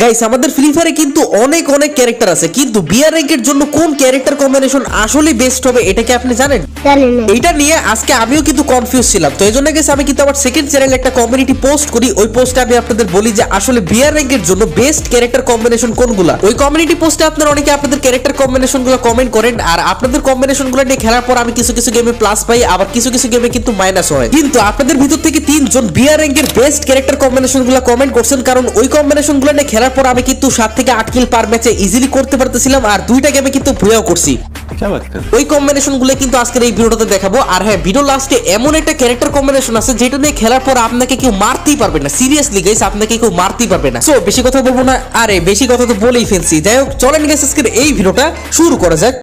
Guys আমাদের free ফায়ারে কিন্তু অনেক অনেক ক্যারেক্টার আছে। কিন্তু বিয়ার র্যাঙ্কের জন্য কোন ক্যারেক্টার কম্বিনেশন আসলে বেস্ট হবে এটা কি আপনি জানেন? এইটা নিয়ে আজকে আমিও কিন্তু কনফিউজ ছিলাম। তো এই জন্য গেছে আমি কিন্তু আমার সেকেন্ড চ্যানেলে একটা কমিউনিটি পোস্ট করি। ওই পোস্টে আমি আপনাদের বলি যে আসলে বিয়ার র্যাঙ্কের জন্য বেস্ট ক্যারেক্টার কম্বিনেশন কোনগুলা? ওই কমিউনিটি পোস্টে আপনারা অনেকে আপনাদের ক্যারেক্টার কম্বিনেশনগুলো কমেন্ট করেন। আর আপনাদের কম্বিনেশনগুলো নিয়ে খেলার পর আমি কিছু কিছু গেমে প্লাস পাই আবার কিছু কিছু গেমে কিন্তু মাইনাস হয়। কিন্তু আপনাদের ভিতর থেকে তিনজন বিয়ার র্যাঙ্কের বেস্ট ক্যারেক্টার কম্বিনেশনগুলো কমেন্ট করছেন। কারণ ওই কম্বিনেশনগুলো নিয়ে খেলার এরপর আমি কিন্তু সাত থেকে আট কিল পার ম্যাচে ইজিলি করতে পারতেছিলাম আর দুইটা গেমে কিন্তু ভুয়াও করছি। ওই কম্বিনেশনগুলো কিন্তু আজকের এই ভিডিওটাতে দেখাবো। আর হ্যাঁ ভিডিও লাস্টে এমন একটা ক্যারেক্টার কম্বিনেশন আছে যেটা নিয়ে খেলার পর আপনাকে কেউ মারতেই পারবে না। সিরিয়াসলি গাইস আপনাকে কেউ মারতেই পারবে না। সো বেশি কথা বলব না। আরে বেশি কথা তো বলেই ফেলছি। যাই হোক চলেন গাইস আজকের এই ভিডিওটা শুরু করা যাক।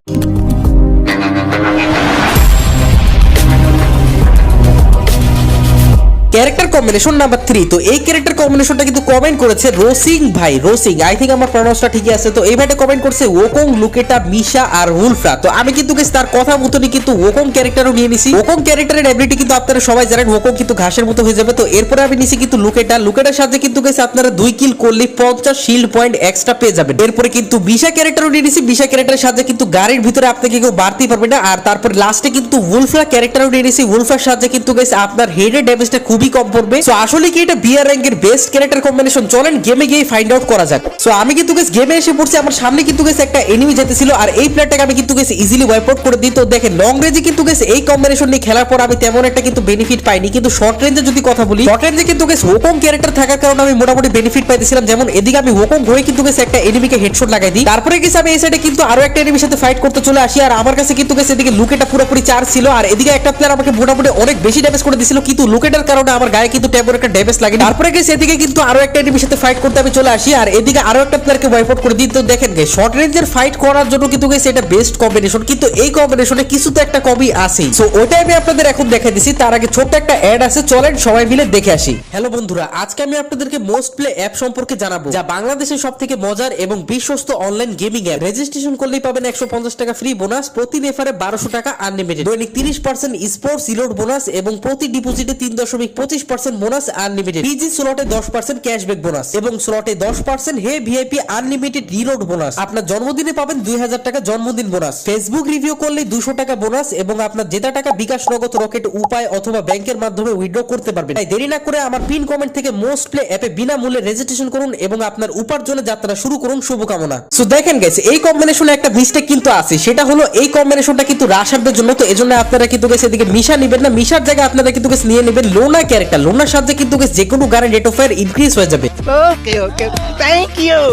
ক্যারেক্টার কম্বিনেশন নাম্বার থ্রি তো এই ক্যারেক্টার কম্বিনেশনটা কিন্তু কমেন্ট করেছে রোসিং ভাই রোসিং আই থিঙ্ক আমার প্রনাউন্সটা ঠিকই আছে, তো এই ভাইটা কমেন্ট করছে ওকং লুকেটা মিশা আর উলফা তো আমি কিন্তু তার কথা মতনই কিন্তু ওকং ক্যারেক্টারও নিয়ে নিছি। ওকং ক্যারেক্টারের এবিলিটি কিন্তু আপনারা সবাই জানেন ওকং কিন্তু ঘাসের মতো হয়ে যাবে, তো এরপরে আমি নিছি কিন্তু লুকেটা লুকেটার সাথে কিন্তু guys আপনারা দুই কিল করলে পঞ্চাশ শিল্ড পয়েন্ট এক্সট্রা পেয়ে যাবেন। এরপরে কিন্তু বিশা ক্যারেক্টারও নিয়ে নিছি বিশা ক্যারেক্টারের সাথে কিন্তু গাড়ির ভিতরে আপনাকে কেউ বাড়তেই পারবে না, আর তারপর লাস্টে কিন্তু উলফা ক্যারেক্টারও নিয়ে নিছি উলফার সাথে কিন্তু গেছে আপনার হেডের ড্যামেজটা খুবই কম পড়বে। সো আসলে কি এটা বিয়ার র্যাঙ্কের বেস্ট ক্যারেক্টার কম্বিনেশন চলেন গেমে গিয়ে ফাইন্ড আউট করা যাক। সো আমি কিন্তু গেস গেমে এসে পড়ছি, আমার সামনে কিন্তু গেছে একটা এনিমি যেতেছিল আর এই প্লেয়ারটাকে আমি কিন্তু গেছে ইজিলি ওয়াইপ আউট করে দিই। তো দেখেন লং রেঞ্জে কিন্তু গেছে এই কম্বিনেশন নিয়ে খেলার পর আমি তেমন একটা কিন্তু বেনিফিট পাইনি। কিন্তু শর্ট রেঞ্জে যদি কথা বলি শর্ট রেঞ্জে কিন্তু গেছে হোকম ক্যারেক্টার থাকার কারণে আমি মোটামুটি বেনিফিট পাইতেছিলাম। যেমন এদিকে আমি হোকম হয়ে কিন্তু গেছে একটা এনিমিকে হেডশট লাগাই দিই। তারপরে গেছে আমি এই সাইডে কিন্তু আরও একটা এনিমির সাথে ফাইট করতে চলে আসি, আর আমার কাছে কিন্তু গেছে এদিকে লুকেটা পুরোপুরি চার্জ ছিল, আর এদিকে একটা প্লেয়ার আমাকে মোটামুটি অনেক বেশি ড্যামেজ করে দিছিল কিন্তু লুকেটার কারণে আমার গায়ে কিন্তু তেমন একটা ড্যামেজ লাগে তারপরে গেছে এদিকে কিন্তু আরও একটা এনিমির সাথে ফাইট করতে আমি চলে আসি, আর এদিকে আরও একটা প্লেয়ারকে ওয়াইপ করে দিই। তো দেখেন গে শর্ট রেঞ্জের ফাইট করার জন্য কিন্তু গেছে এটা বেস্ট কম্বিনেশন কিন্তু এই কম্বিনেশনে কিছু তো একটা কমই আছেই সো ওটাই আমি আপনাদের এখন দেখাই দিছি। তার আগে ছোট্ট একটা অ্যাড আছে, চলেন সবাই মিলে দেখে আসি। হ্যালো বন্ধুরা, আজকে আমি আপনাদেরকে মোস্ট প্লে অ্যাপ সম্পর্কে জানাব, যা বাংলাদেশের সব থেকে মজার এবং বিশ্বস্ত অনলাইন গেমিং অ্যাপ রেজিস্ট্রেশন করলেই পাবেন একশো পঞ্চাশ টাকা ফ্রি বোনাস প্রতি রেফারে বারোশো টাকা আনলিমিটেড দৈনিক তিরিশ পার্সেন্ট স্পোর্টস ইলোড বোনাস এবং প্রতি ডিপোজিটে তিন দশমিক পঁচিশ পার্সেন্ট বোনাস আনলিমিটেড পিজি স্লটে দশ পার্সেন্ট ক্যাশব্যাক বোনাস এবং স্লটে দশ পার্সেন্ট হে ভিআইপি আনলিমিটেড রিলোড বোনাস আপনার জন্মদিনে পাবেন দুই হাজার টাকা জন্মদিন বোনাস ফেসবুক রিভিউ করলে দুশো টাকা বোনাস এবং আপনার জেতা টাকা বিকাশ নগদ রকেট উপায় অথবা ব্যাংকের মাধ্যমে করতে পারবেন। তাই দেরি না করে আমার পিন কমেন্ট থেকে মোস্ট প্লে অ্যাপে বিনামূল্যে রেজিস্ট্রেশন করুন এবং আপনার উপার্জনের যাত্রা শুরু করুন। শুভকামনা। সো দেখেন গেছে এই কম্বিনেশনে একটা মিস্টেক কিন্তু আছে। সেটা হলো এই কম্বিনেশনটা কিন্তু রাশারদের জন্য। তো এজন্য আপনারা কিন্তু গেছে এদিকে মিশা নেবেন না। মিশার জায়গায় আপনারা কিন্তু গেছে নিয়ে নেবেন। লোনা ক্যারেক্টার লোনার সাথে কিন্তু যে কোনো গানের রেট অফ ফায়ার ইনক্রিজ হয়ে যাবে.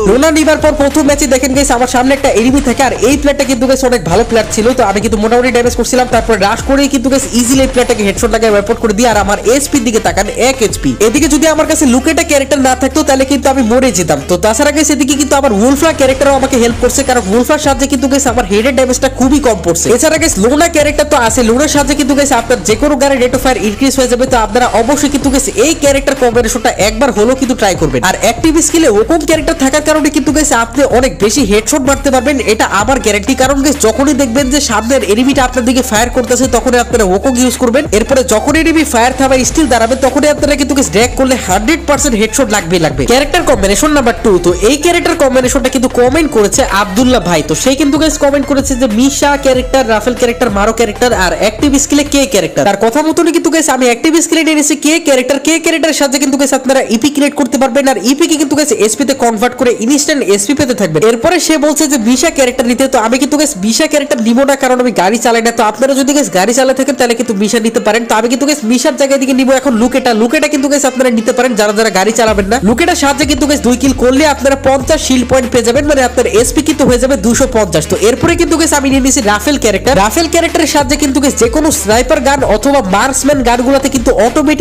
লোনা নিবার পর প্রথম ম্যাচে দেখেন গেছে আমার সামনে একটা এনিমি থাকে আর এই প্লেয়ারটা কিন্তু গেছে অনেক ভালো প্লেয়ার ছিল তো আমি কিন্তু মোটামুটি ড্যামেজ করছিলাম তারপর রাশ করেই কিন্তু গেছে ইজিলি প্লেয়ারটাকে হেডশট লাগায় রিপোর্ট করে দিয়ে আর আমার এসপি দিকে তাকান এক এইচপি এদিকে যদি আমার কাছে লুকেটা ক্যারেক্টার না থাকতো তাহলে কিন্তু আমি মরে যেতাম। তো তাছাড়া গেছে এদিকে কিন্তু আমার উলফা ক্যারেক্টারও আমাকে হেল্প করছে কারণ উলফার সাহায্যে কিন্তু গেছে আমার হেডের ড্যামেজটা খুবই কম পড়ছে। এছাড়া গেছে লোনা ক্যারেক্টার তো আছে লোনার সাহায্যে কিন্তু গেছে আপনার যে কোনো গাড়ির রেট অফ ফায়ার ইনক্রিজ হয়ে যাবে তো আপনারা অবশ্যই কিন্তু গেছে এই ক্যারেক্টার কম্বিনেশনটা একবার হলেও কিন্তু ট্রাই করবেন। আর অ্যাক্টিভ স্কিলে ওকম ক্যারেক্টার থাকার কারণে কিন্তু গেছে আপনি অনেক বেশি হেডশট মারতে পারবেন। এটা আমার গ্যারান্টি কারণ গেছে যখনই দেখবেন যে সামনের এনিমিটা আপনার দিকে ফায়ার করতেছে, তখনই আপনারা ওকং ইউজ করবেন। এরপরে যখন এনিমি ফায়ার থামার স্টিল দাঁড়াবে, তখনই আপনারা কিন্তু ড্র্যাগ করলে হান্ড্রেড পার্সেন্ট হেডশট লাগবে লাগবে ক্যারেক্টার কম্বিনেশন নাম্বার টু তো এই ক্যারেক্টার কম্বিনেশনটা কিন্তু কমেন্ট করেছে আব্দুল্লাহ ভাই। তো সেই কিন্তু গাইস কমেন্ট করেছে যে Misha character Rafael character Maro character আর অ্যাক্টিভ স্কিলে কে ক্যারেক্টার তার কথা মতনই কিন্তু গাইস আমি অ্যাক্টিভ স্কিলে নিয়ে নিয়েছি কে ক্যারেক্টার কে ক্যারেক্টারের সাথে কিন্তু গাইস আপনারা ইপি ক্রিয়েট করতে পারবেন আর ইপি কে কিন্তু গাইস এসপি তে কনভার্ট করে ইনস্ট্যান্ট এসপি পেতে থাকবেন। এরপরে সে বলছে যে বিশা ক্যারেক্টার নিতে, তো আমি কিন্তু গাইস বিশা ক্যারেক্টার নিব না কারণ আমি গাড়ি চালাই না। তো আপনারা যদি গাইস গাড়ি চালাতে থাকেন, তাহলে কিন্তু বিশা নিতে পারেন। তো আমি কিন্তু গাইস মিশার জায়গায় দিকে নিব এখন লুকেটা লুকেটা কিন্তু গাইস আপনারা নিতে পারেন যারা যারা গাড়ি চালাবেন না। লুকেটার সাহায্যে কিন্তু গাইস দুই কিল করলে আপনারা পঞ্চাশ শিল্ড পয়েন্ট পেয়ে যাবেন। মানে আপনার এসপি কিন্তু হয়ে যাবে দুশো পঞ্চাশ। তো এরপরে কিন্তু গেছে আমি নিয়ে নিয়েছি রাফেল ক্যারেক্টার রাফেল ক্যারেক্টারের সাহায্যে কিন্তু গাইস যে কোনো স্নাইপার গান অথবা মার্কসম্যান গানগুলোতে কিন্তু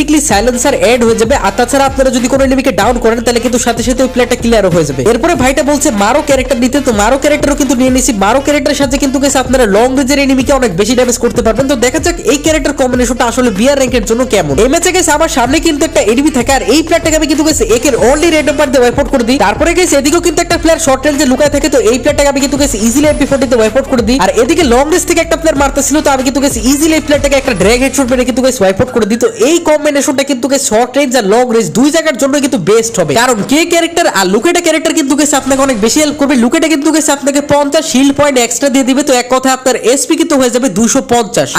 অটোমেটিকলি সাইলেন্সার এড হয়ে যাবে। আর তাছাড়া আপনারা যদি কোনো এনিমিকে ডাউন করেন, তাহলে কিন্তু সাথে সাথে ওই প্লেয়ারটা ক্লিয়ার হয়ে যাবে। এরপরে ভাইটা বলছে, মারো ক্যারেক্টার নিতে। তো মারো ক্যারেক্টারও কিন্তু নিয়ে নিয়েছি। মারো ক্যারেক্টারের সাথে কিন্তু গাইস আপনারা লং রেঞ্জের এনিমিকে অনেক বেশি ড্যামেজ করতে পারবেন। তো দেখা যাক এই ক্যারেক্টার কম্বিনেশনটা আসলে বিয়ার র্যাঙ্কের জন্য কেমন। এই ম্যাচে গেছে আমার সামনে কিন্তু একটা এনিমি থাকে। আর এই প্লেয়ারটাকে আমি কিন্তু গেছে একের অনলি রেড নাম্বার দিয়ে ওয়াইপ আউট করে দিই। তারপরে গেছে এদিকেও কিন্তু একটা প্লেয়ার শর্ট রেঞ্জে লুকায় থাকে। তো এই প্লেয়ারটাকে আমি কিন্তু গেছে ইজিলি এমপি ফোর্টিতে ওয়াইপ আউট করে দিই। আর এদিকে লং রেঞ্জ থেকে একটা প্লেয়ার মারতেছিল। তো আমি কিন্তু গেছে ইজিলি এই প্লেয়ারটাকে একটা ড্র্যাগ হেডশট মেরে কিন্তু গেছে ওয়াইপ আউট করে দিই। তো এই কম্বিনেশন কম্বিনেশনটা কিন্তু শর্ট রেঞ্জ আর লং রেঞ্জ দুই জায়গার জন্য কিন্তু বেস্ট হবে। কারণ কে ক্যারেক্টার আর লুকেটা ক্যারেক্টার কিন্তু আপনাকে অনেক বেশি হেল্প করবে। লুকেটা কিন্তু আপনাকে পঞ্চাশ শিল পয়েন্ট এক্সট্রা দিয়ে দিবে। তো এক কথা আপনার এসপি কিন্তু হয়ে যাবে দুশো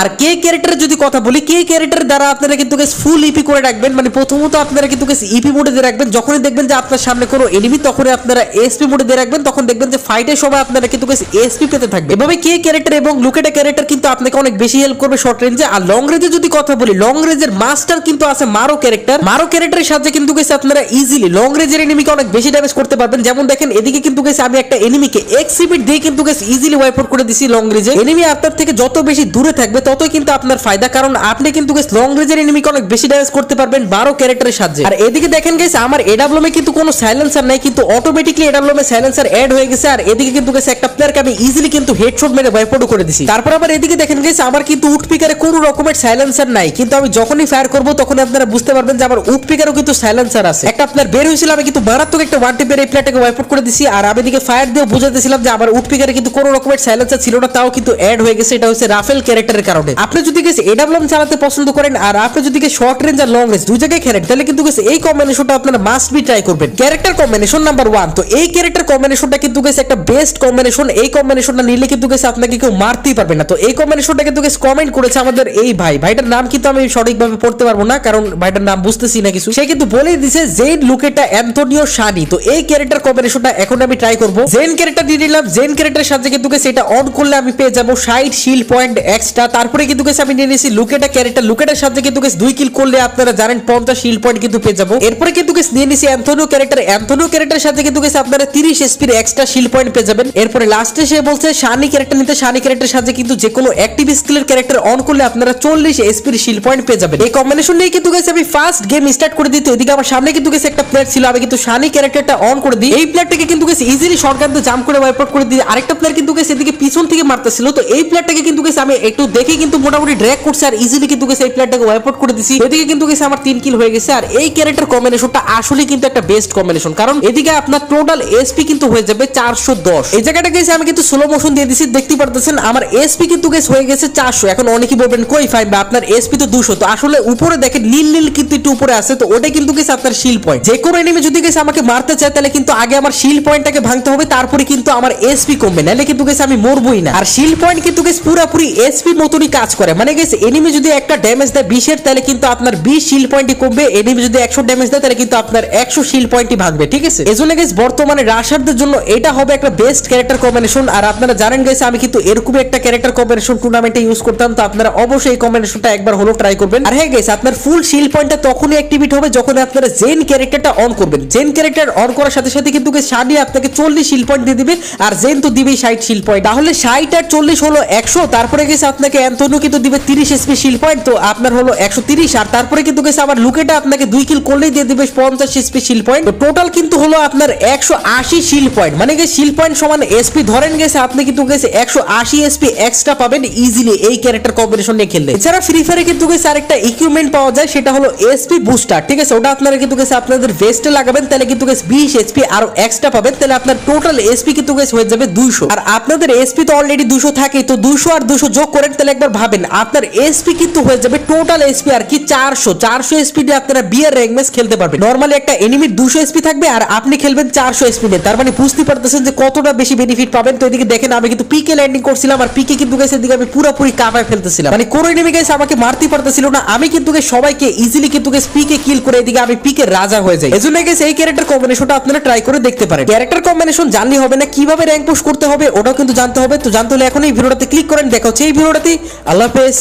আর কে ক্যারেক্টারের যদি কথা বলি, কে ক্যারেক্টার দ্বারা আপনারা কিন্তু ফুল ইপি করে রাখবেন? মানে প্রথমত আপনারা কিন্তু ইপি মোডে দিয়ে রাখবেন। যখনই দেখবেন যে আপনার সামনে কোনো এনিমি তখনই আপনারা এসপি মোডে দিয়ে রাখবেন। তখন দেখবেন যে ফাইটের সময় আপনারা কিন্তু এসপি পেতে থাকবে এভাবে কে ক্যারেক্টার এবং লুকেটা ক্যারেক্টার কিন্তু আপনাকে অনেক বেশি হেল্প করবে শর্ট রেঞ্জে আর লং রেঞ্জে যদি কথা বলি লং রেঞ্জের মাস্টার কিন্তু আছে মারো ক্যারেক্টার। মারো ক্যারেক্টারের সাথে কিন্তু গেছে আপনারা ইজিলি লং রেঞ্জের এনিমিকে অনেক বেশি ড্যামেজ করতে পারবেন। যেমন দেখেন, এদিকে কিন্তু গেছে আমি একটা এনিমিকে এক্সিবিট দিয়ে কিন্তু গেছে ইজিলি ওয়াইপ আউট করে দিছি লং রেঞ্জে এনিমি আপনার থেকে যত বেশি দূরে থাকবে, ততই কিন্তু আপনার ফায়দা। কারণ আপনি কিন্তু গেছে লং রেঞ্জের এনিমিকে অনেক বেশি ড্যামেজ করতে পারবেন বারো ক্যারেক্টারের সাহায্যে। আর এদিকে দেখেন গেছে, আমার এডাব্লুমে কিন্তু কোনো সাইলেন্সার নাই, কিন্তু অটোমেটিকলি এডাব্লুমে সাইলেন্সার অ্যাড হয়ে গেছে। আর এদিকে কিন্তু গেছে একটা প্লেয়ারকে আমি ইজিলি কিন্তু হেডশট মেরে ওয়াইপ আউট করে দিছি। তারপর আবার এদিকে দেখেন গেছে, আমার কিন্তু উড পিকারে কোনো রকমের সাইলেন্সার নাই। কিন্তু আমি যখনই ফায়ার করব তখন আপনারা বুঝতে পারবেন যে আমার উড পিকারও কিন্তু সাইলেন্সার আছে। একটা প্লেয়ার বের হয়েছিল, আমি কিন্তু মারাত্মক একটা ওয়ান টিপের এই প্লেয়ারটাকে ওয়াইপ আউট করে দিছি, আর আমি এদিকে ফায়ার দিয়ে বুঝাতেছিলাম যে আমার উড পিকারে কিন্তু কোনো রকমের সাইলেন্সার ছিল না, তাও কিন্তু অ্যাড হয়ে গেছে, এটা হচ্ছে রাফেল ক্যারেক্টারের কারণে। আপনি যদি গেছে এডাব্লুএম চালাতে পছন্দ করেন, আর আপনি যদি শর্ট রেঞ্জ আর লং রেঞ্জ দুই জায়গায় খেলেন, তাহলে কিন্তু গেছে এই কম্বিনেশনটা আপনারা মাস্ট বি ট্রাই করবেন। ক্যারেক্টার কম্বিনেশন নাম্বার ওয়ান তো এই ক্যারেক্টার কম্বিনেশনটা কিন্তু গেছে একটা বেস্ট কম্বিনেশন এই কম্বিনেশনটা নিলে কিন্তু গেছে আপনাকে কেউ মারতেই পারবে না। তো এই কম্বিনেশনটা কিন্তু গেছে কমেন্ট করেছে আমাদের এই ভাই। ভাইটার নাম কিন্তু আমি সঠিকভাবে পড়তে পারব না কারণ ভাইটার নাম বুঝতেছি না কিছু। সে কিন্তু বলে দিছে জেন লুকেটা অ্যান্থনিও শানি। তো এই ক্যারেক্টার কম্বিনেশনটা এখন আমি ট্রাই করব। জেন ক্যারেক্টার দিয়ে নিলাম জেন ক্যারেক্টারের সাথে কিন্তু এটা অন করলে আমি পেয়ে যাব সাইড শিল পয়েন্ট এক্সট্রা তারপরে কিন্তু আমি নিয়ে নিয়েছি লুকেটা ক্যারেক্টার লুকেটার সাথে কিন্তু দুই কিল করলে আপনারা জানেন পঞ্চাশ শিল পয়েন্ট কিন্তু পেয়ে যাব। এরপরে কিন্তু নিয়ে নিয়েছি অ্যান্থনিও ক্যারেক্টার অ্যান্থনিও ক্যারেক্টারের সাথে কিন্তু আপনারা তিরিশ এসপির এক্সট্রা শিল পয়েন্ট পেয়ে যাবেন। এরপরে লাস্টে সে বলছে, শানি ক্যারেক্টার নিতে। শানি ক্যারেক্টারের সাথে কিন্তু যে কোনো অ্যাক্টিভ স্কিলের ক্যারেক্টার অন করলে আপনারা চল্লিশ এসপির শিল পয়েন্ট পেয়ে যাবেন। এই কম্বিনেশন নিয়ে কিন্তু গেছে আমি ফার্স্ট গেম স্টার্ট করে দিতে, এদিকে আমার সামনে কিন্তু গেছে একটা প্লেয়ার ছিল, আমি কিন্তু শানি ক্যারেক্টারটা অন করে দিই। এই প্লেয়ারটাকে কিন্তু গেছে ইজিলি শর্টগান দিয়ে জাম্প করে ওয়াইপ আউট করে দিই। আরেকটা প্লেয়ার কিন্তু গেছে এদিকে পিছন থেকে মারতেছিল, তো এই প্লেয়ারটাকে কিন্তু গেছে আমি একটু দেখে কিন্তু মোটামুটি ড্র্যাগ করছে আর ইজিলি কিন্তু গেছে এই প্লেয়ারটাকে ওয়াইপ আউট করে দিছি। এদিকে কিন্তু গেছে আমার তিন কিল হয়ে গেছে আর এই ক্যারেক্টার কম্বিনেশনটা আসলে কিন্তু একটা বেস্ট কম্বিনেশন কারণ এদিকে আপনার টোটাল এসপি কিন্তু হয়ে যাবে চারশো দশ। এই জায়গাটা গেছে আমি কিন্তু স্লো মোশন দিয়ে দিছি, দেখতে পারতেছেন, আমার এসপি কিন্তু গেছে হয়ে গেছে চারশো। এখন অনেকেই বলবেন, কই ফাইন বা আপনার এসপি তো দুশো? তো আসলে উপরে দেখেন নীল নীল কিন্তু একটু উপরে আছে, তো ওটা কিন্তু গেছে আপনার শিল পয়েন্ট যে কোনো এনিমি যদি গেছে আমাকে মারতে চায়, তাহলে কিন্তু আগে আমার শিল পয়েন্টটাকে ভাঙতে হবে, তারপরে কিন্তু আমার এসপি কমবে। নাহলে কিন্তু গেছে আমি মরবই না। আর শিল পয়েন্ট কিন্তু গেছে পুরোপুরি এসপি মতনই কাজ করে। মানে গেছে এনিমি যদি একটা ড্যামেজ দেয় বিশের, তাহলে কিন্তু আপনার বিশ শিল পয়েন্টই কমবে এনিমি যদি একশো ড্যামেজ দেয়, তাহলে কিন্তু আপনার একশো শিল পয়েন্টই ভাঙবে, ঠিক আছে? এজন্য গেছে বর্তমানে রাশারদের জন্য এটা হবে একটা বেস্ট ক্যারেক্টার কম্বিনেশন আর আপনারা জানেন গেছে, আমি কিন্তু এরকম একটা ক্যারেক্টার কম্বিনেশন টুর্নামেন্টে ইউজ করতাম, তো আপনারা অবশ্যই কম্বিনেশনটা একবার হলো ট্রাই করবেন। আর হ্যাঁ গেছে, আপনার ফুল শিল পয়েন্টটা তখনই অ্যাক্টিভেট হবে যখন আপনারা জেন ক্যারেক্টারটা অন করবেন। জেন ক্যারেক্টার অন করার সাথে সাথে কিন্তু সানি আপনাকে চল্লিশ শিল পয়েন্ট দিয়ে দিবে আর জেন তো দিবেই ষাট শিল পয়েন্ট তাহলে ষাট আর চল্লিশ হলো একশো, তারপরে গেছে আপনাকে অ্যান্থনিও কিন্তু দিবে তিরিশ এসপি শিল পয়েন্ট তো আপনার হলো একশো তিরিশ। আর তারপরে কিন্তু গেছে আবার লুকেটা আপনাকে দুই কিল করলেই দিয়ে দিবে পঞ্চাশ এসপি শিল পয়েন্ট তো টোটাল কিন্তু হলো আপনার একশো আশি শিল পয়েন্ট মানে গেছে শিল পয়েন্ট সমান এসপি ধরেন গেছে আপনি কিন্তু গেছে একশো আশি এসপি এক্সট্রা পাবেন ইজিলি এই ক্যারেক্টার কম্বিনেশন নিয়ে খেললে। এছাড়া ফ্রি ফায়ারে কিন্তু গেছে আরেকটা ইকুইপমেন্ট পাওয়া যায়, সেটা হলো এসপি বুস্টার ঠিক আছে? ওটা আপনারা কিন্তু গেছে আপনাদের ভেস্টে লাগাবেন, তাহলে কিন্তু গেছে বিশ এসপি আরও এক্সট্রা পাবেন, তাহলে আপনার টোটাল এসপি কিন্তু গেছে হয়ে যাবে দুইশো। আর আপনাদের এসপি তো অলরেডি দুশো থাকে তো দুশো আর দুশো যোগ করেন, তাহলে একবার ভাবেন, আপনার এসপি কিন্তু হয়ে যাবে টোটাল এসপি আর কি চারশো। চারশো এসপি দিয়ে আপনারা বিয়ার র্যাঙ্ক ম্যাচ খেলতে পারবেন। নর্মালি একটা এনিমির দুশো এসপি থাকবে, আর আপনি খেলবেন চারশো এসপি নিয়ে। তার মানে বুঝতে পারতেছেন যে কতটা বেশি বেনিফিট পাবেন, তো এদিকে দেখেন, আমি কিন্তু পিকে ল্যান্ডিং করছিলাম, আর পিকে কিন্তু গেছে এদিকে আমি পুরোপুরি কাপায় ফেলতেছিলাম। মানে কোনো এনিমি গেছে আমাকে মারতে পারতেছিল না, আমি কিন্তু গেছে সবাইকে ইজিলি কিন্তু পিকে কিল করে এদিকে আমি পিকে রাজা হয়ে যাই। এজন্য গেছে এই ক্যারেক্টার কম্বিনেশনটা আপনারা ট্রাই করে দেখতে পারেন। ক্যারেক্টার কম্বিনেশন জানলে হবে না, কীভাবে র্যাঙ্ক পুশ করতে হবে, ওটাও কিন্তু জানতে হবে। তো জানতে হলে এখন এই ভিডিওটাতে ক্লিক করেন, দেখা হচ্ছে এই ভিডিওটাতে। আল্লাহ হাফেজ।